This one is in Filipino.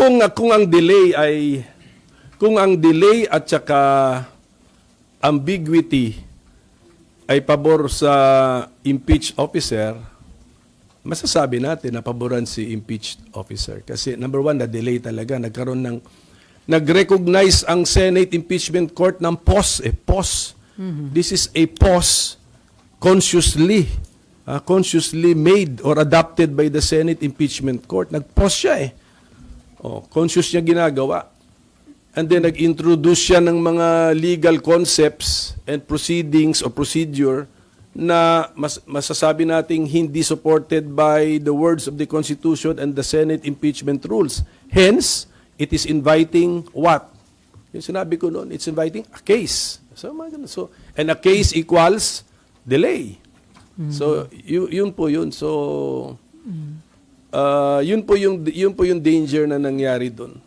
kung kung ang delay ay kung ang delay at saka ambiguity ay pabor sa impeached officer, masasabi natin na paboran si impeached officer. Kasi number one, na-delay talaga. Nagkaroon ng, nag-recognize ang Senate Impeachment Court ng POS. Eh, POS. This is a POS consciously, ah, consciously made or adopted by the Senate Impeachment Court. Nag-POS siya eh. Oh, conscious niya ginagawa. And then nag-introduce siya ng mga legal concepts and proceedings or procedure na mas, masasabi nating hindi supported by the words of the Constitution and the Senate impeachment rules. Hence, it is inviting what? Yung sinabi ko noon, it's inviting a case. So, so and a case equals delay. So, yu- yun po yun. So, uh, yun po yung yun po yung danger na nangyari doon.